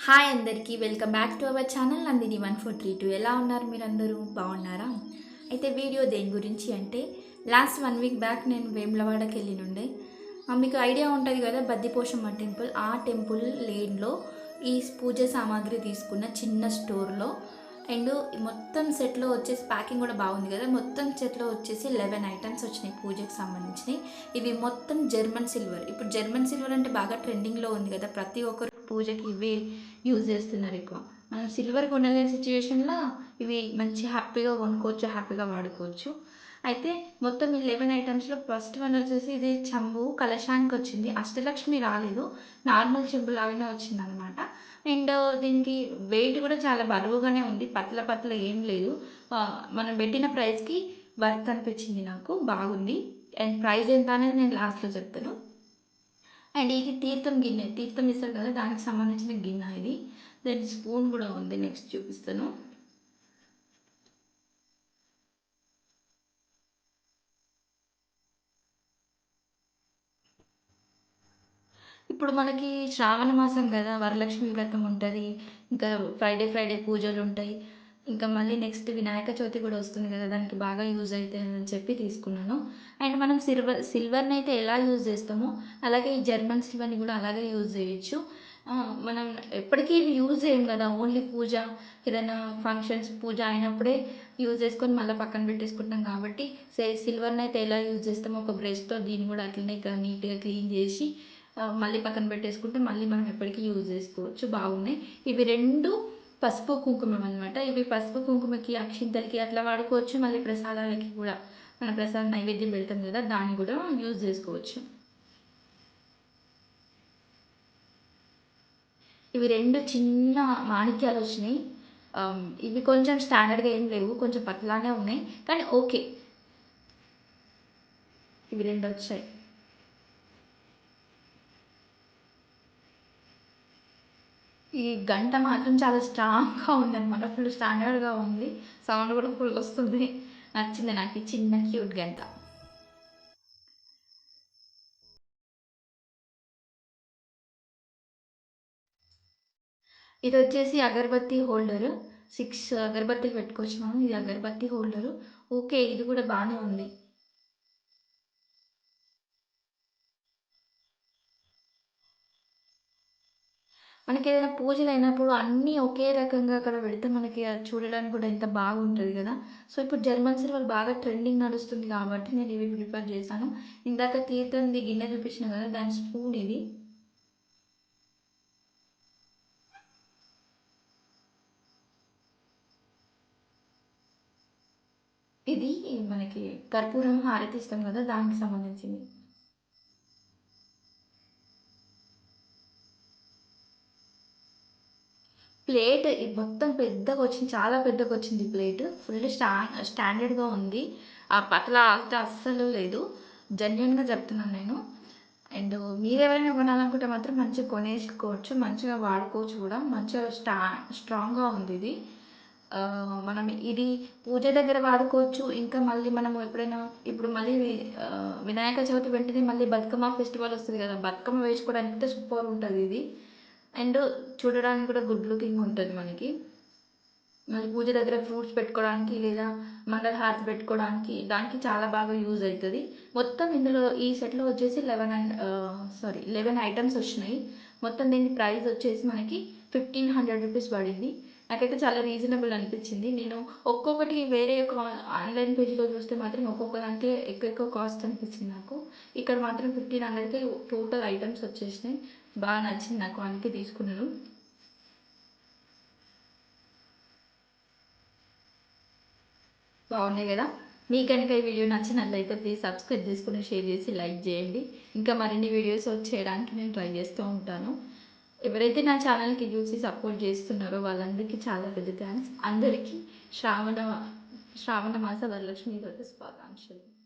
Hi అందరికీ welcome back to our channel Nandini one four three two ఎలా ఉన్నారు మీరందరూ? బాగున్నారా? అయితే వీడియో దేని గురించి అంటే లాస్ట్ వన్ వీక్ బ్యాక్ నేను వేములవాడకి వెళ్ళినుండే. మీకు ఐడియా ఉంటుంది కదా బద్దిపోషమ్మ టెంపుల్ ఆ టెంపుల్ లేన్లో ఈ పూజ సామాగ్రి తీసుకున్న చిన్న స్టోర్లో అండ్ మొత్తం సెట్లో వచ్చేసి ప్యాకింగ్ కూడా బాగుంది కదా మొత్తం సెట్లో వచ్చేసి లెవెన్ ఐటమ్స్ వచ్చినాయి పూజకి సంబంధించినవి. ఇవి మొత్తం జర్మన్ సిల్వర్ ఇప్పుడు జర్మన్ సిల్వర్ అంటే బాగా ట్రెండింగ్లో ఉంది కదా ప్రతి ఒక్కరు పూజకి ఇవే యూజ్ చేస్తున్నారు ఎక్కువ. మనం సిల్వర్ కొనలే సిచ్యువేషన్లో ఇవి మంచి హ్యాపీగా కొనుక్కోవచ్చు హ్యాపీగా వాడుకోవచ్చు. అయితే మొత్తం ఈ లెవెన్ ఐటమ్స్లో ఫస్ట్ వన్ వచ్చేసి ఇది చెంబు కలశానికి వచ్చింది. అష్టలక్ష్మి రాలేదు. నార్మల్ చెంబు లాగానే వచ్చింది అనమాట అండ్ దీనికి వెయిట్ కూడా చాలా బరువుగానే ఉంది. పతల పతల ఏం లేదు. మనం పెట్టిన ప్రైస్కి వర్త్ అనిపించింది నాకు. బాగుంది. అండ్ ప్రైస్ ఎంత అనేది నేను లాస్ట్లో చెప్తాను. అండ్ ఇది తీర్థం గిన్నె. తీర్థం ఇస్తారు కదా దానికి సంబంధించిన గిన్నె ఇది. దాని స్పూన్ కూడా ఉంది నెక్స్ట్ చూపిస్తాను. ఇప్పుడు మనకి శ్రావణ మాసం కదా వరలక్ష్మి వ్రతం ఉంటుంది. ఇంకా ఫ్రైడే ఫ్రైడే పూజలు ఉంటాయి. ఇంకా మళ్ళీ నెక్స్ట్ వినాయక చవితి కూడా వస్తుంది కదా దానికి బాగా యూజ్ అవుతుంది అని చెప్పి తీసుకున్నాను. అండ్ మనం సిల్వర్ సిల్వర్ని అయితే ఎలా యూజ్ చేస్తామో అలాగే ఈ జర్మన్ సిల్వర్ని కూడా అలాగే యూజ్ చేయొచ్చు. మనం ఎప్పటికీ యూజ్ చేయం కదా ఓన్లీ పూజ ఏదైనా ఫంక్షన్స్ పూజ అయినప్పుడే యూజ్ చేసుకొని మళ్ళీ పక్కన పెట్టేసుకుంటాం కాబట్టి సే సిల్వర్ని అయితే ఎలా యూజ్ చేస్తామో ఒక బ్రష్తో దీన్ని కూడా అట్లనే నీట్గా క్లీన్ చేసి మళ్ళీ పక్కన పెట్టేసుకుంటే మళ్ళీ మనం ఎప్పటికీ యూజ్ చేసుకోవచ్చు. బాగున్నాయి. ఇవి రెండు పసుపు కుంకుమ అనమాట ఇవి పసుపు కుంకుమకి అక్షింతలకి అట్లా వాడుకోవచ్చు. మళ్ళీ ప్రసాదాలకి కూడా మన ప్రసాదం నైవేద్యం పెడతాం కదా దాన్ని కూడా యూజ్ చేసుకోవచ్చు. ఇవి రెండు చిన్న మాణిక్యాలు వచ్చినాయి. ఇవి కొంచెం స్టాండర్డ్గా ఏం లేవు కొంచెం పతలానే ఉన్నాయి. కానీ ఓకే. ఇవి రెండు వచ్చాయి. ఈ గంట మాత్రం చాలా స్ట్రాంగ్గా ఉందన్నమాట. ఫుల్ స్టాండర్డ్గా ఉంది. సౌండ్ కూడా ఫుల్ వస్తుంది. నచ్చింది నాకు ఈ చిన్న క్యూట్ గంట. ఇది వచ్చేసి అగరబత్తి హోల్డరు. సిక్స్ అగరబత్తిలు పెట్టుకోవచ్చు మనం ఇది అగరబత్తి హోల్డరు. ఓకే ఇది కూడా బాగానే ఉంది. మనకి ఏదైనా పూజలు అయినప్పుడు అన్నీ ఒకే రకంగా అక్కడ పెడితే మనకి అది చూడడానికి కూడా ఎంత బాగుంటుంది కదా. సో ఇప్పుడు జర్మన్ సిల్వర్ బాగా ట్రెండింగ్ నడుస్తుంది కాబట్టి నేను ఇవి ప్రిఫర్ చేశాను. ఇందాక తీర్థంది గిన్నె చూపించిన కదా దాని స్పూన్ ఇది. ఇది మనకి కర్పూరం హారతి ఇస్తాం కదా దానికి సంబంధించింది. ప్లేట్ మొత్తం పెద్దగా వచ్చింది చాలా పెద్దగా వచ్చింది ప్లేట్. ఫుల్ స్టా స్టాండర్డ్గా ఉంది. ఆ పట్ల అయితే అస్సలు లేదు. జెన్యున్గా చెప్తున్నాను నేను. అండ్ మీరు ఎవరైనా కొనాలనుకుంటే మాత్రం మంచిగా కొనేసుకోవచ్చు మంచిగా వాడుకోవచ్చు కూడా. మంచిగా స్టా స్ట్రాంగ్గా ఉంది ఇది. మనం ఇది పూజ దగ్గర వాడుకోవచ్చు. ఇంకా మళ్ళీ మనం ఎప్పుడైనా ఇప్పుడు మళ్ళీ వినాయక చవితి వెంటనే మళ్ళీ బతుకమ్మ ఫెస్టివల్ వస్తుంది కదా. బతుకమ్మ వేసుకోవడానికి అయితే సూపర్ ఉంటుంది ఇది. అండ్ చూడడానికి కూడా గుడ్ లుకింగ్ ఉంటుంది మనకి. మరి పూజ దగ్గర ఫ్రూట్స్ పెట్టుకోవడానికి లేదా మంగళహారతి పెట్టుకోవడానికి దానికి చాలా బాగా యూజ్ అవుతుంది. మొత్తం ఇందులో ఈ సెట్లో వచ్చేసి eleven and sorry eleven items వచ్చినాయి. మొత్తం దీని ప్రైస్ వచ్చేసి మనకి ఫిఫ్టీన్ హండ్రెడ్ రూపీస్ పడింది. నాకైతే చాలా రీజనబుల్ అనిపించింది. నేను ఒక్కొక్కటి వేరే ఒక ఆన్లైన్ పేజ్లో చూస్తే మాత్రం ఒక్కొక్క దాంట్లో ఎక్కువ ఎక్కువ కాస్ట్ అనిపించింది నాకు. ఇక్కడ మాత్రం ఫిఫ్టీన్ హండ్రెడ్కి టోటల్ ఐటమ్స్ వచ్చేసినాయి. బాగా నచ్చింది నాకు అందుకే తీసుకున్నాను. బాగున్నాయి కదా? మీకు కనుక ఈ వీడియో నచ్చినట్లయితే ప్లీజ్ సబ్స్క్రైబ్ చేసుకుని షేర్ చేసి లైక్ చేయండి. ఇంకా మరిన్ని వీడియోస్ చేయడానికి నేను ట్రై చేస్తూ ఉంటాను. ఎవరైతే నా ఛానల్కి చూసి సపోర్ట్ చేస్తున్నారో వాళ్ళందరికీ చాలా పెద్ద థ్యాంక్స్ అందరికీ శ్రావణ శ్రావణ మాస వరలక్ష్మి వ్రత శుభాకాంక్షలు